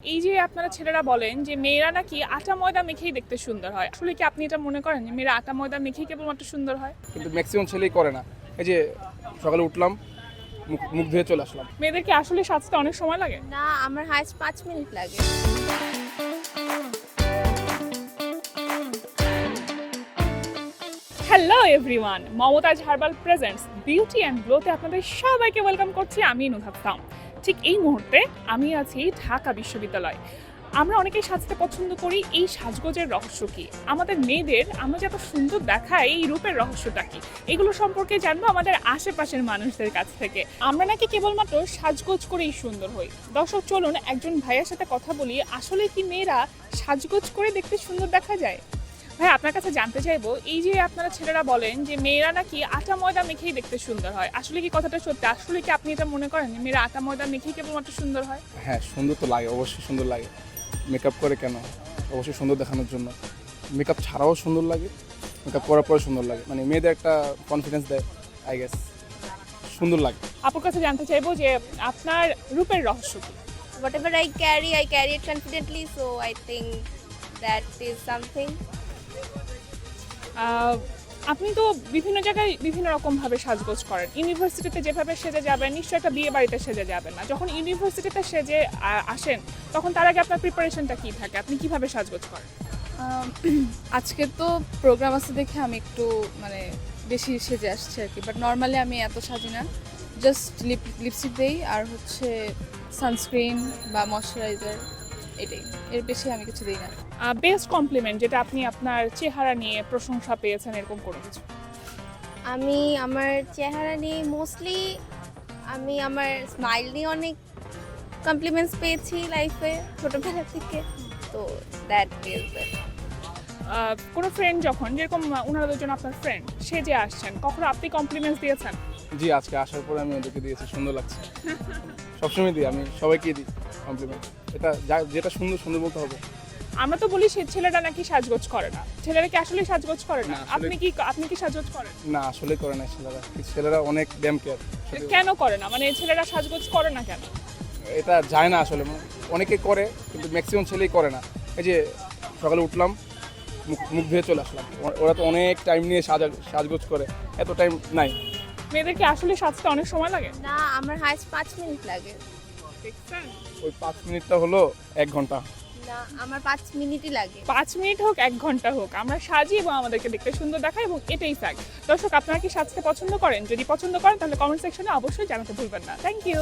এই যে আপনারা ছেলেরা বলেন যে মেয়েরা নাকি আটা ময়দা মেখেই দেখতে সুন্দর হয় আসলে কি আপনি এটা মনে করেন যে মেয়েরা আটা ময়দা মেখেই কেবলমাত্র সুন্দর হয়? কিন্তু ম্যাক্সিমাম ছেলেই করে না। এই যে সকালে উঠলাম মুখ মুখ ধুয়ে চলে আসলাম। মেয়েদেরকে আসলে সাজতে অনেক সময় লাগে? না আমার হাইস্ট পাঁচ মিনিট লাগে। Hello everyone Momtaz herbal presents beauty and গ্লোতে আপনাদের সবাইকে ওয়েলকাম করছি আমি নুধাপ্তাম ঠিক এই মুহূর্তে আমি আছি ঢাকা বিশ্ববিদ্যালয়। আমরা অনেকেই সাজতে পছন্দ করি এই সাজগোজের রহস্য কি? আমাদের মেয়েদের আমরা যে এত সুন্দর দেখাই এই রূপের রহস্যটা কি? এগুলো সম্পর্কে জানব আমাদের আশেপাশের মানুষদের কাছ থেকে। আমরা নাকি কেবলমাত্র সাজগোজ করেই সুন্দর হই। দর্শক, চলুন একজন ভাইয়ের সাথে কথা বলি। আসলে কি মেয়েরা সাজগোজ করে দেখতে সুন্দর দেখা যায়? ভাই আপনার কাছে জানতে চাইব এই যে আপনারা ছেলেরা বলেন যে মেয়েরা নাকি আটা ময়দা মেখেই দেখতে সুন্দর হয় আসলে কি কথাটা সত্যি? আসলে কি আপনি এটা মনে করেন মেয়েরা আটা ময়দা মেখেই কেবলমাত্র সুন্দর হয়? হ্যাঁ সুন্দর তো লাগে অবশ্যই সুন্দর লাগে। মেকআপ করে কেন? অবশ্যই সুন্দর দেখানোর জন্য। মেকআপ ছাড়াও সুন্দর লাগে মেকআপ করার পরে সুন্দর লাগে। মানে মেয়েদের একটা কনফিডেন্স দেয় আই গেস সুন্দর লাগে। আপুর কাছে জানতে চাইব যে আপনার রূপের রহস্য কি? Whatever I carry I carry it confidently so I think that is something আপনি তো বিভিন্ন জায়গায় বিভিন্ন রকম ভাবে সাজগোজ করেন। ইউনিভার্সিটিতে যেভাবে সেজে যাবেন, নিশ্চয়ই একটা বিয়ে বাড়িতে সেজে যাবেন না। যখন ইউনিভার্সিটিতে সেজে আসেন, তখন তার আগে আপনার প্রিপারেশনটা কী থাকে? আপনি কীভাবে সাজগোজ করেন? আজকে তো প্রোগ্রাম আছে দেখে আমি একটু মানে বেশি সেজে আসছি আর কি। বাট নর্মালি আমি এত সাজি না। জাস্ট লিপ লিপস্টিক দেই। আর হচ্ছে সানস্ক্রিন বা ময়শ্চারাইজার এটাই। এর বেশি আমি কিছু দিই না। বেস্ট কমপ্লিমেন্ট যেটা আপনি আপনার চেহারা নিয়ে প্রশংসা পেয়েছেন এরকম কোনো কিছু? আমি আমার চেহারা নিয়ে মোস্টলি আমি আমার স্মাইল নিয়ে অনেক কমপ্লিমেন্টস পেয়েছি লাইফে ছোটোবেলা থেকে। তো দ্যাট ইজ কোনো ফ্রেন্ড যখন যেরকম ওনারা দুজন আপনার ফ্রেন্ড সে যে আসছেন কখনো আপনি কমপ্লিমেন্টস দিয়েছেন? জি আজকে আসার পরে আমি ওদেরকে দিয়েছি সুন্দর লাগছে। সবসময় দিই আমি সবাইকে দিই কমপ্লিমেন্ট এটা যা যেটা সুন্দর সুন্দর বলতে হবে। আমরা তো বলি সে ছেলেটা নাকি সাজগোজ করে না। ছেলেরা কি আসলে সাজগোজ করে না? আপনি কি আপনি কি সাজগোজ করেন? না আসলে করে না ছেলেরা। ছেলেরা অনেক ড্যাম কেয়ার কেন করে না? মানে ছেলেরা সাজগোজ করে না কেন? এটা যায় না আসলে। অনেকে করে কিন্তু ম্যাক্সিমাম ছেলেই করে না। এই যে সকালে উঠলাম মুখ মুখ ধুয়ে চলে আসলাম। ওরা তো অনেক টাইম নিয়ে সাজা সাজগোজ করে। এত টাইম নাই। মেয়েদেরকে আসলে সাজতে অনেক সময় লাগে? না আমার হাইস্ট পাঁচ মিনিট লাগে। দেখছেন ওই পাঁচ মিনিটটা হলো এক ঘণ্টা। না আমার পাঁচ মিনিটই লাগে। পাঁচ মিনিট হোক এক ঘণ্টা হোক আমরা সাজি এবং আমাদেরকে দেখতে সুন্দর দেখায় এবং এটাই ফ্যাক্ট দর্শক আপনারা কি সাজতে পছন্দ করেন? যদি পছন্দ করেন তাহলে কমেন্ট সেকশনে অবশ্যই জানাতে ভুলবেন না। Thank you